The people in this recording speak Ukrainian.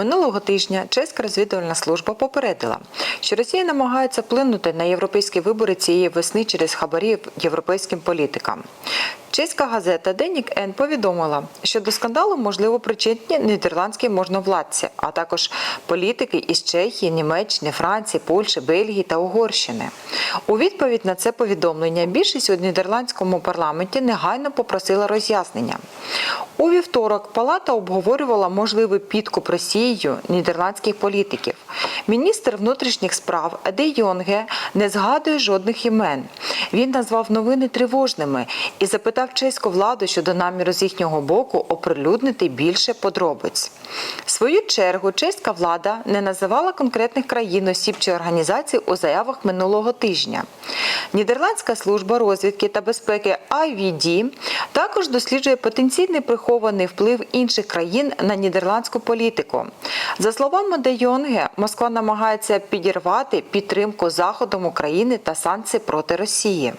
Минулого тижня чеська розвідувальна служба попередила, що Росія намагається вплинути на європейські вибори цієї весни через хабарі європейським політикам. Чеська газета Денік Н повідомила, що до скандалу можливо причетні нідерландські можновладці, а також політики із Чехії, Німеччини, Франції, Польщі, Бельгії та Угорщини. У відповідь на це повідомлення більшість у нідерландському парламенті негайно попросила роз'яснення. У вівторок палата обговорювала можливий підкуп Росією нідерландських політиків. Міністр внутрішніх справ Де Йонге не згадує жодних імен. Він назвав новини тривожними і запитав чеську владу щодо наміру з їхнього боку оприлюднити більше подробиць. В свою чергу чеська влада не називала конкретних країн, осіб чи організацій у заявах минулого тижня. Нідерландська служба розвідки та безпеки IVD також досліджує потенційний прихований вплив інших країн на нідерландську політику. За словами Де Йонге, Москва намагається підірвати підтримку Заходом України та санкції проти Росії. Росії.